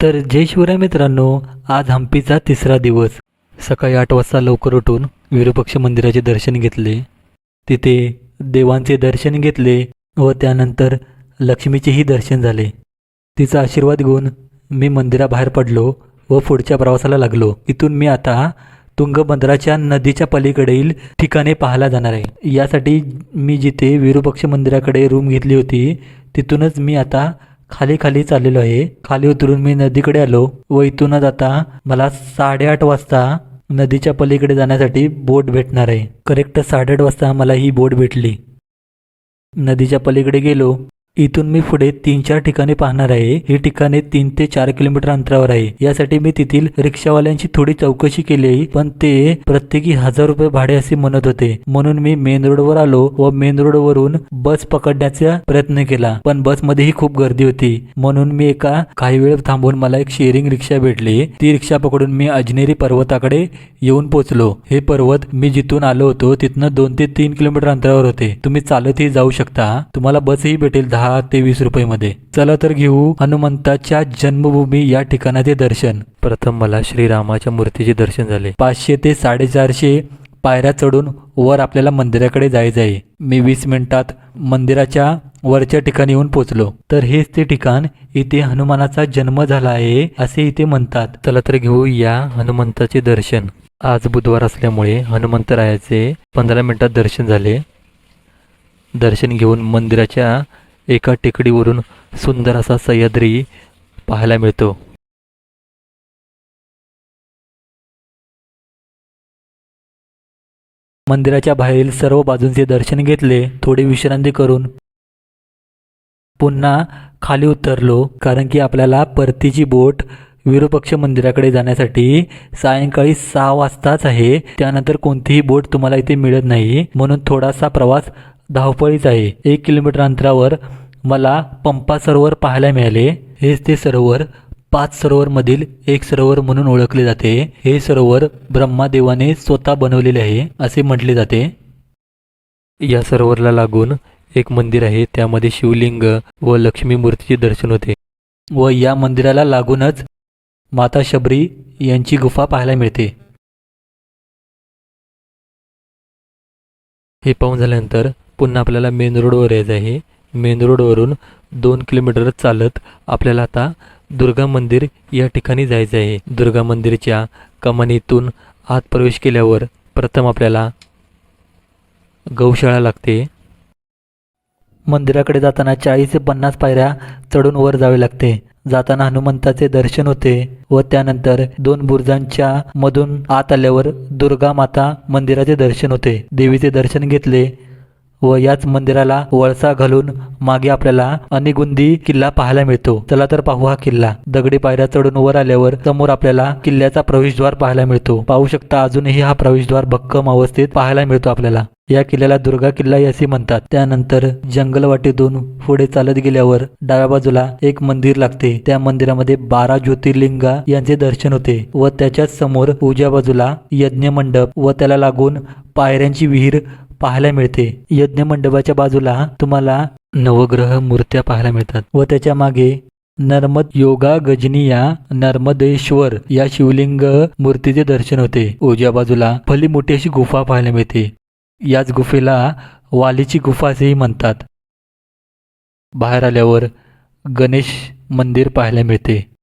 तर जय शिवराय मित्रांनो आज हम्पीचा तिसरा दिवस. सकाळी आठ वाजता लवकर उठून विरूपक्ष मंदिराचे दर्शन घेतले. तिथे देवांचे दर्शन घेतले व त्यानंतर लक्ष्मीचेही दर्शन झाले. तिचा आशीर्वाद घेऊन मी मंदिराबाहेर पडलो व पुढच्या प्रवासाला लागलो. इथून मी आता तुंगभद्राच्या नदीच्या पलीकडील ठिकाणे पाहायला जाणार आहे. यासाठी मी जिथे विरूपक्ष मंदिराकडे रूम घेतली होती तिथूनच मी आता खाली खाली चाललेलो आहे. खाली उतरून मी नदीकडे आलो व इथूनच आता मला साडेआठ वाजता नदीच्या पलीकडे जाण्यासाठी बोट भेटणार आहे. करेक्ट साडेआठ वाजता मला ही बोट भेटली. नदीच्या पलीकडे गेलो. इथून मी पुढे तीन चार ठिकाणे पाहणार आहे. ही ठिकाणे तीन ते चार किलोमीटर अंतरावर आहे. यासाठी मी तेथील रिक्षावाल्यांची थोडी चौकशी केली पण ते प्रत्येकी हजार रुपये भाडे असे म्हणत होते. म्हणून मी मेन रोडवर आलो व मेन रोडवरून बस पकडण्याचा प्रयत्न केला पण बसमध्येही खूप गर्दी होती. म्हणून मी एका काही वेळ थांबून मला एक शेअरिंग रिक्षा भेटली. ती रिक्षा पकडून मी अजनेरी पर्वताकडे येऊन पोहोचलो. हे पर्वत मी जिथून आलो होतो तिथनं दोन ते तीन किलोमीटर अंतरावर होते. तुम्ही चालतही जाऊ शकता. तुम्हाला बसही भेटेल दहा ते वीस रुपयेमध्ये. चला तर घेऊ हनुमंताच्या जन्मभूमी या ठिकाणाचे दर्शन. प्रथम मला श्रीरामाच्या मूर्तीचे दर्शन झाले. पाचशे ते साडेचारशे पायऱ्या चढून वर आपल्याला मंदिराकडे जायचं आहे. मी वीस मिनिटात मंदिराच्या वरच्या ठिकाणी येऊन पोचलो. तर हेच ते ठिकाण इथे हनुमानाचा जन्म झाला आहे असे इथे म्हणतात. चला तर घेऊ या हनुमंताचे दर्शन. आज बुधवार असल्यामुळे हनुमंतरायाचे पंधरा मिनिटात दर्शन झाले. दर्शन घेऊन मंदिराच्या एका टेकडीवरून सुंदर असा सह्याद्री पाहायला मिळतो. मंदिराच्या बाहेरील सर्व बाजूंचे दर्शन घेतले थोडी विश्रांती करून पुन्हा खाली उतरलो कारण की आपल्याला परतीची बोट विरूपक्ष मंदिराकडे जाण्यासाठी सायंकाळी सहा वाजताच आहे. त्यानंतर कोणतीही बोट तुम्हाला इथे मिळत नाही म्हणून थोडासा प्रवास धावपळीच आहे. एक किलोमीटर अंतरावर मला पंपा सरोवर पाहायला मिळाले. हेच ते सरोवर पाच सरोवरमधील एक सरोवर म्हणून ओळखले जाते. हे सरोवर ब्रह्मादेवाने स्वतः बनवलेले आहे असे म्हटले जाते. या सरोवरला लागून एक मंदिर आहे. त्यामध्ये शिवलिंग व लक्ष्मी मूर्तीचे दर्शन होते. व या मंदिराला लागूनच माता शबरी यांची गुफा पाहायला मिळते. हे पाहून झाल्यानंतर पुन्हा आपल्याला मेन रोडवर यायचं आहे. मेन रोडवरून दोन किलोमीटर चालत आपल्याला आता दुर्गा मंदिर या ठिकाणी जायचं आहे. दुर्गा मंदिरच्या कमानीतून आत प्रवेश केल्यावर प्रथम आपल्याला गौशाळा लागते. मंदिराकडे जाताना चाळीस ते पन्नास पायऱ्या चढून वर जावे लागते. जाताना हनुमंताचे दर्शन होते व त्यानंतर दोन बुर्जांच्या मधून आत आल्यावर दुर्गा माता मंदिराचे दर्शन होते. देवीचे दर्शन घेतले व याच मंदिराला वळसा घालून मागे आपल्याला अनिगुंदी किल्ला पाहायला मिळतो. चला तर पाहू हा किल्ला. दगडी पायऱ्या चढून वर आल्यावर समोर आपल्याला किल्ल्याचा प्रवेशद्वार पाहायला मिळतो. पाहू शकता अजूनही हा प्रवेशद्वार भक्कम अवस्थेत पाहायला मिळतो आपल्याला. या किल्ल्याला दुर्गा किल्ला असे म्हणतात. त्यानंतर जंगलवाटेतून पुढे चालत गेल्यावर डाव्या बाजूला एक मंदिर लागते. त्या मंदिरामध्ये बारा ज्योतिर्लिंगा यांचे दर्शन होते व त्याच्याच समोर उजव्या बाजूला यज्ञ मंडप व त्याला लागून पायऱ्यांची विहीर पाहायला मिळते. यज्ञ मंडपाच्या बाजूला तुम्हाला नवग्रह मूर्त्या पाहायला मिळतात. व त्याच्यामागे नर्मद योगा गजनिया नर्मदेश्वर या शिवलिंग मूर्तीचे दर्शन होते. उजव्या बाजूला भली मोठी अशी गुफा पाहायला मिळते. याच गुफेला वालीची गुफा असेही म्हणतात. बाहेर आल्यावर गणेश मंदिर पाहायला मिळते.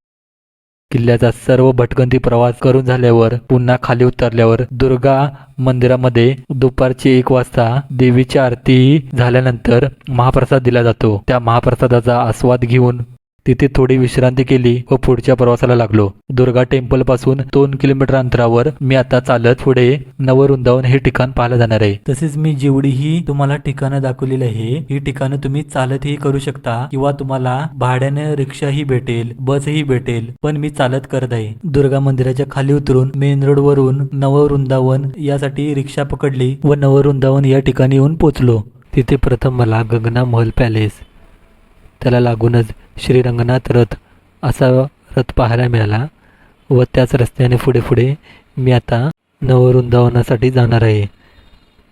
किल्ल्याचा सर्व भटकंती प्रवास करून झाल्यावर पुन्हा खाली उतरल्यावर दुर्गा मंदिरामध्ये दुपारची एक वाजता देवीची आरती झाल्यानंतर महाप्रसाद दिला जातो. त्या महाप्रसादाचा आस्वाद घेऊन तिथे थोडी विश्रांती केली व पुढच्या प्रवासाला लागलो. दुर्गा टेम्पलपासून दोन किलोमीटर अंतरावर मी आता चालत पुढे नववृंदावन हे ठिकाण पाहायला जाणार आहे. तसेच मी जेवढीही तुम्हाला ठिकाणं दाखवलेली आहे ही ठिकाणं तुम्ही चालतही करू शकता किंवा तुम्हाला भाड्याने रिक्षाही भेटेल बसही भेटेल पण मी चालत करत आहे. दुर्गा मंदिराच्या खाली उतरून मेन रोड वरून नववृंदावन यासाठी रिक्षा पकडली व नववृंदावन या ठिकाणी येऊन पोचलो. तिथे प्रथम मला गगना महल पॅलेस त्याला लागूनच श्रीरंगनाथ रथ असा रथ पाहायला मिळाला व त्याच रस्त्याने पुढे पुढे मी आता नववृंदावनासाठी जाणार आहे.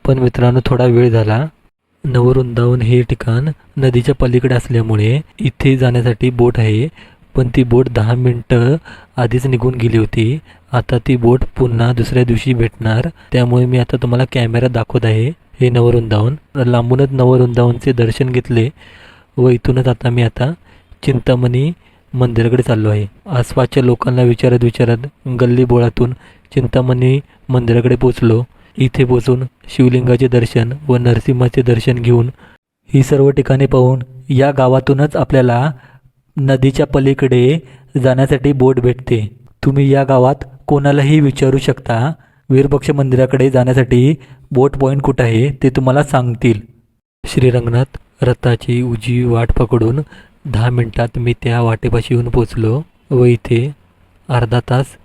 पण मित्रांनो थोडा वेळ झाला. नववृंदावन हे ठिकाण नदीच्या पलीकडे असल्यामुळे इथे जाण्यासाठी बोट आहे. पण ती बोट दहा मिनटं आधीच निघून गेली होती. आता ती बोट पुन्हा दुसऱ्या दिवशी भेटणार. त्यामुळे मी आता तुम्हाला कॅमेरा दाखवत आहे. हे नववृंदावन. लांबूनच नववृंदावनचे दर्शन घेतले. व इथूनच आता मी आता चिंतामणी मंदिराकडे चाललो आहे. आसपासच्या लोकांना विचारत विचारत गल्ली बोळातून चिंतामणी मंदिराकडे पोचलो. इथे पोचून शिवलिंगाचे दर्शन व नरसिंहाचे दर्शन घेऊन ही सर्व ठिकाणे पाहून या गावातूनच आपल्याला नदीच्या पलीकडे जाण्यासाठी बोट भेटते. तुम्ही या गावात कोणालाही विचारू शकता. वीरपक्ष मंदिराकडे जाण्यासाठी बोट पॉईंट कुठं आहे ते तुम्हाला सांगतील. श्रीरंगनाथ रथाची उजी वाट पकडून दहा मिनटात मी त्या वाटेपाशी येऊन पोचलो व इथे अर्धा तास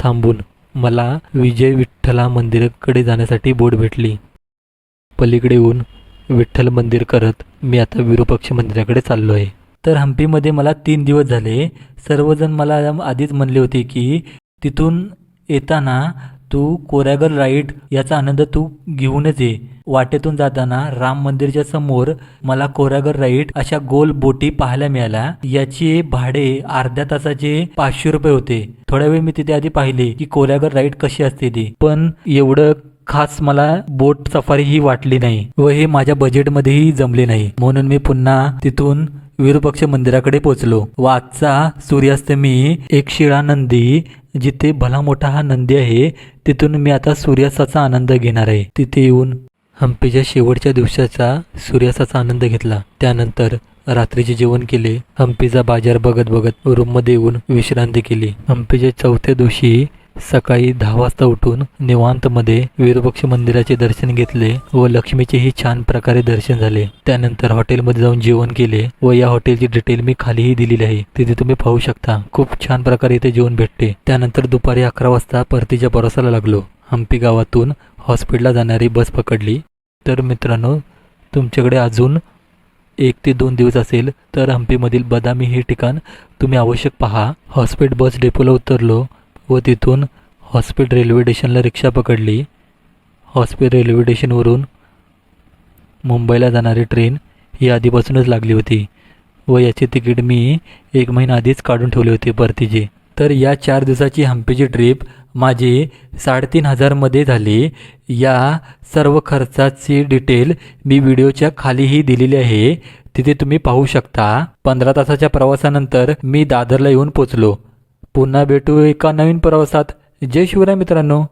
थांबून मला विजय विठ्ठला मंदिराकडे जाण्यासाठी बोट भेटली. पलीकडे येऊन विठ्ठल मंदिर करत मी आता विरूपक्ष मंदिराकडे चाललो आहे तर हम्पीमध्ये मला तीन दिवस झाले. सर्वजण मला आधीच म्हणले होते की तिथून येताना तू कोरॅगर राईड याचा आनंद तू घेऊनच ये. वाटेतून जाताना राम मंदिरच्या समोर मला कोरागर राईड अशा गोल बोटी पाहायला मिळाल्या. याची भाडे अर्ध्या तासाचे पाचशे रुपये होते. थोड्या वेळ मी तिथे आधी पाहिले की कोरॅगर राईड कशी असते ती. पण एवढं खास मला बोट सफारी ही वाटली नाही व हे माझ्या बजेटमध्येही जमले नाही. म्हणून मी पुन्हा तिथून विरूपक्ष मंदिराकडे पोहोचलो व आजचा सूर्यास्त मी एक शिळा नंदी जिथे भला मोठा हा नंदी आहे तिथून मी आता सूर्यास्ताचा आनंद घेणार आहे. तिथे येऊन हम्पीच्या शेवटच्या दिवसाचा सूर्यास्ताचा आनंद घेतला. त्यानंतर रात्रीचे जेवण केले. हम्पीचा बाजार बघत बघत रूममध्ये येऊन विश्रांती केली. हम्पीच्या चौथ्या दिवशी सकाळी दहा वाजता उठून निवांतमध्ये वीरपक्ष मंदिराचे दर्शन घेतले व लक्ष्मीचेही छान प्रकारे दर्शन झाले. त्यानंतर हॉटेलमध्ये जाऊन जेवण केले व या हॉटेलची डिटेल मी खालीही दिलेली आहे. तिथे तुम्ही पाहू शकता. खूप छान प्रकारे इथे जेवण भेटते. त्यानंतर दुपारी अकरा वाजता परतीच्या प्रवासाला लागलो. हम्पी गावातून हॉस्पिटलला जाणारी बस पकडली. तर मित्रांनो तुमच्याकडे अजून एक ते दोन दिवस असेल तर हम्पीमधील बदामी हे ठिकाण तुम्ही आवश्यक पहा. हॉस्पिटल बस डेपोला उतरलो. व तिथून हॉस्पिट रेल्वे स्टेशनला रिक्षा पकडली. हॉस्पिट रेल्वे स्टेशनवरून मुंबईला जाणारी ट्रेन ही आधीपासूनच लागली होती व याचे तिकीट मी एक महिना आधीच काढून ठेवले होते परतीचे. तर या चार दिवसाची हम्पीची ट्रिप माझी साडेतीन हजारमध्ये झाली. या सर्व खर्चाची डिटेल मी व्हिडिओच्या खालीही दिलेली आहे. तिथे तुम्ही पाहू शकता. पंधरा तासाच्या प्रवासानंतर मी दादरला येऊन पोचलो. पुन्हा भेटू एका नवीन प्रवासात. जय शिवराय मित्रांनो.